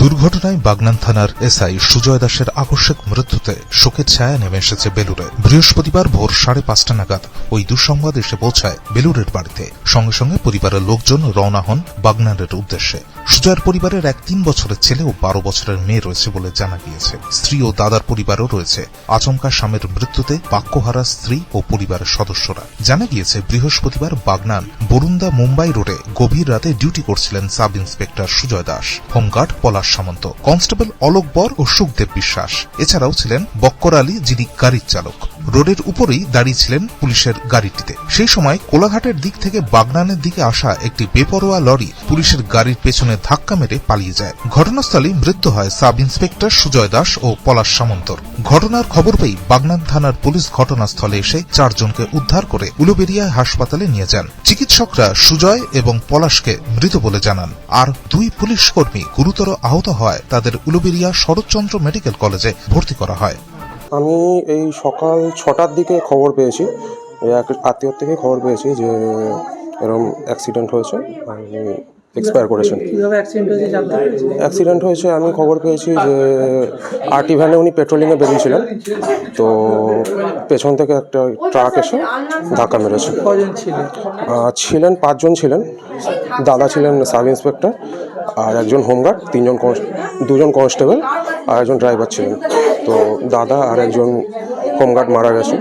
দুর্ঘটনায় বাগনান থানার এসআই সুজয় দাসের আকস্মিক মৃত্যুতে শোকের ছায়া নেমে এসেছে বেলুরে বৃহস্পতিবার ভোর সাড়ে পাঁচটা নাগাদ ওই দুঃসংবাদ এসে পৌঁছায় বেলুরের বাড়িতে। সঙ্গে সঙ্গে পরিবারের লোকজন রওনা হন বাগনানের উদ্দেশ্যে। সুজয়ের পরিবারের এক তিন বছরের ছেলে ও বারো বছরের মেয়ে রয়েছে বলে জানা গিয়েছে। স্ত্রী ও দাদার পরিবারও রয়েছে। আচমকা স্বামীর মৃত্যুতে বাক্যহারা স্ত্রী ও পরিবারের সদস্যরা। জানা গিয়েছে, বৃহস্পতিবার বাগনান বরুন্দা মুম্বাই রোডে গভীর রাতে ডিউটি করছিলেন sub inspector Sujoy Das. Home guard Palash Samanta, constable Alok Bar ও সুখদেব বিশ্বাস। এছাড়াও ছিলেন বক্কর আলী, যিনি গাড়ির চালক। রোডের উপরেই দাঁড়িয়ে ছিলেন পুলিশের গাড়িটিতে। সেই সময় কোলাঘাটের দিক থেকে বাগনানের দিকে আসা একটি বেপরোয়া লরি পুলিশের গাড়ির পেছনে ধাক্কা মেরে পালিয়ে যায়। ঘটনাস্থলে মৃত্যু হয় সাব ইন্সপেক্টর সুজয় দাস ও পলাশ সামন্তর। ঘটনার খবর পেয়ে বাগনান থানার পুলিশ ঘটনাস্থলে এসে চারজনকে উদ্ধার করে উলুবেরিয়া হাসপাতালে নিয়ে যান। চিকিৎসকরা সুজয় এবং পলাশকে মৃত বলে জানান। আর দুই পুলিশ কর্মী গুরুতর আহত হয়, তাদের উলুবেরিয়া শরৎচন্দ্র মেডিকেল কলেজে ভর্তি করা হয়। আমি এই সকাল ছটার দিকে খবর পেয়েছি। এক থেকে খবর পেয়েছি যে এরকম অ্যাক্সিডেন্ট হয়েছে। এক্সপায়ার করেছেন অ্যাক্সিডেন্ট হয়েছে আমি খবর পেয়েছি যে আরটি ভ্যানে উনি পেট্রোলিংয়ে বেরিয়েছিলেন। তো পেছন থেকে একটা ট্রাক এসে ধাক্কা মেরেছে। ছিলেন? পাঁচজন ছিলেন। দাদা ছিলেন সাব ইন্সপেক্টর আর একজন হোমগার্ড তিনজন দুজন কনস্টেবল আর একজন ড্রাইভার ছিলেন। তো দাদা আর একজন হোমগার্ড মারা গেছে।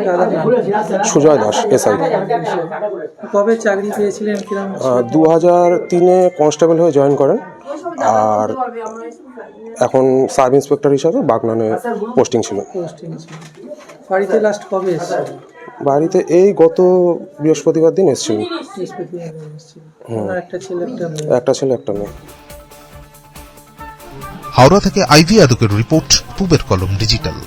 সুজয় দাস এসআই। কবে চাকরি পেয়েছিলেন দু হাজার তিনে কনস্টেবল হয়ে জয়েন করেন। আর এখন সাব ইন্সপেক্টর হিসাবে বাগনানে পোস্টিং ছিল। বাড়িতে লাস্ট কবে এসেছিল? বাড়িতে এই গত বৃহস্পতিবার দিন এসেছিল। একটা ছেলে একটা মেয়ে। হাওড়া থেকে আইভি আদুকের রিপোর্ট পূবের কলম ডিজিটাল।